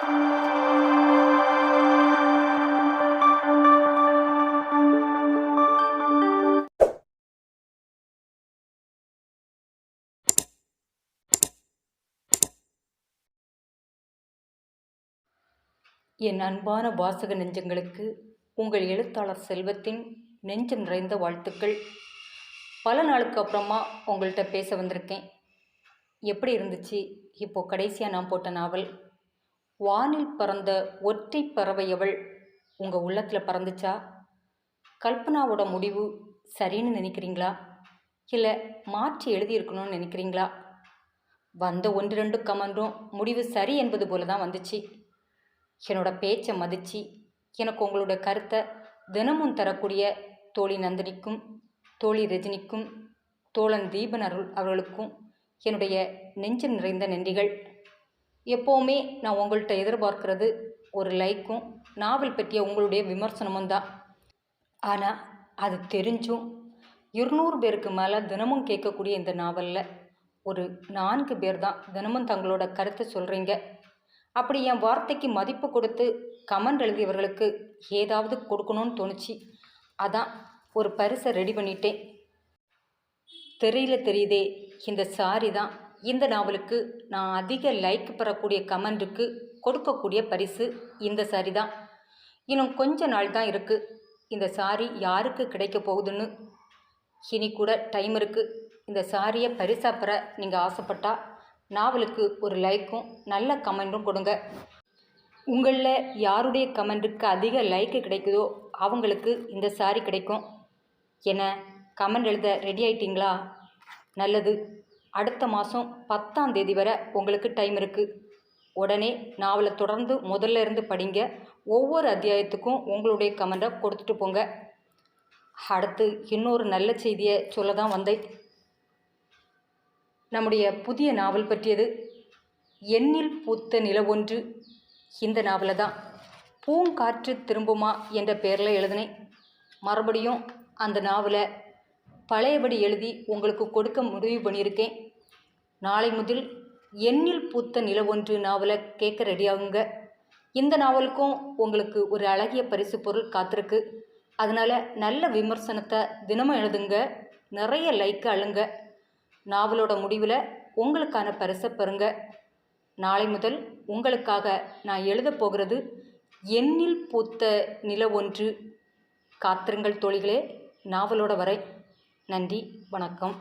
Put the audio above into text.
என் அன்பான வாசக நெஞ்சங்களுக்கு உங்கள் எழுத்தாளர் செல்வத்தின் நெஞ்சம் நிறைந்த வாழ்த்துக்கள். பல நாளுக்கு அப்புறமா உங்கள்கிட்ட பேச வந்திருக்கேன். எப்படி இருந்துச்சு? இப்போது கடைசியாக நான் போட்ட நாவல். வானில் பறந்த ஒற்றை பறவையவள் உங்கள் உள்ளத்தில் பறந்துச்சா? கல்பனாவோட முடிவு சரின்னு நினைக்கிறீங்களா? இல்லை மாற்றி எழுதியிருக்கணும்னு நினைக்கிறீங்களா? வந்த ஒன்று ரெண்டு கமெண்டும் முடிவு சரி என்பது போல தான் வந்துச்சு. என்னோட பேச்சை மதித்து எனக்கு உங்களோட கருத்தை தினமும் தரக்கூடிய தோழி நந்தினிக்கும் தோழி ரஜினிக்கும் தோழன் தீபன் அருள் அவர்களுக்கும் என்னுடைய நெஞ்சம் நிறைந்த நன்றிகள். எப்போவுமே நான் உங்கள்கிட்ட எதிர்பார்க்கறது ஒரு லைக்கும் நாவல் பற்றிய உங்களுடைய விமர்சனமும் தான். ஆனால் அது தெரிஞ்சும் இருநூறு பேருக்கு மேலே தினமும் கேட்கக்கூடிய இந்த நாவலில் ஒரு நான்கு பேர் தான் தினமும் தங்களோட கருத்தை சொல்கிறீங்க அப்படி என் வார்த்தைக்கு மதிப்பு கொடுத்து கமெண்ட் எழுதியவர்களுக்கு ஏதாவது கொடுக்கணும்னு தோணுச்சு அதான் ஒரு பரிசை ரெடி பண்ணிட்டேன். தெரியல தெரியுதே இந்த சாரி தான் இந்த நாவலுக்கு நான் அதிக லைக் பெறக்கூடிய கமெண்ட்டுக்கு கொடுக்கக்கூடிய பரிசு இந்த சாரி தான். இன்னும் கொஞ்ச நாள் தான் இருக்குது இந்த சாரி யாருக்கு கிடைக்க போகுதுன்னு இனி கூட டைம் இருக்குது இந்த சாரியை பரிசாக பெற நீங்கள் ஆசைப்பட்டா நாவலுக்கு ஒரு லைக்கும் நல்ல கமெண்ட்டும் கொடுங்க. உங்களில் யாருடைய கமெண்ட்டுக்கு அதிக லைக்கு கிடைக்குதோ அவங்களுக்கு இந்த சாரி கிடைக்கும். என்ன கமெண்ட் எழுத ரெடி ஆயிட்டீங்களா? நல்லது. அடுத்த மாதம் பத்தாம் தேதி வரை உங்களுக்கு டைம் இருக்குது உடனே நாவலை தொடர்ந்து முதல்ல இருந்து படிங்க. ஒவ்வொரு அத்தியாயத்துக்கும் உங்களுடைய கமெண்ட்டை கொடுத்துட்டு போங்க. அடுத்து இன்னொரு நல்ல செய்தியை சொல்ல தான் வந்தேன். நம்முடைய புதிய நாவல் பற்றியது எண்ணில் பூத்த நிலவொன்று. இந்த நாவலை தான். பூங்காற்று திரும்புமா என்ற பெயரில் எழுதினேன். மறுபடியும் அந்த நாவலை பழையபடி எழுதி உங்களுக்கு கொடுக்க முடிவு பண்ணியிருக்கேன். நாளை முதல் எண்ணில் பூத்த நிலவொன்று நாவலை கேட்க ரெடியாகுங்க இந்த நாவலுக்கும் உங்களுக்கு ஒரு அழகிய பரிசு பொருள் காத்திருக்கு. அதனால் நல்ல விமர்சனத்தை தினமும் எழுதுங்க. நிறைய லைக்கு அழுங்க. நாவலோட முடிவில் உங்களுக்கான பரிசை பெறுங்க. நாளை முதல் உங்களுக்காக நான் எழுதப் போகிறது எண்ணில் பூத்த நில ஒன்று காத்திருங்கள் தோழிகளே நாவலோட வரை. நன்றி வணக்கம்.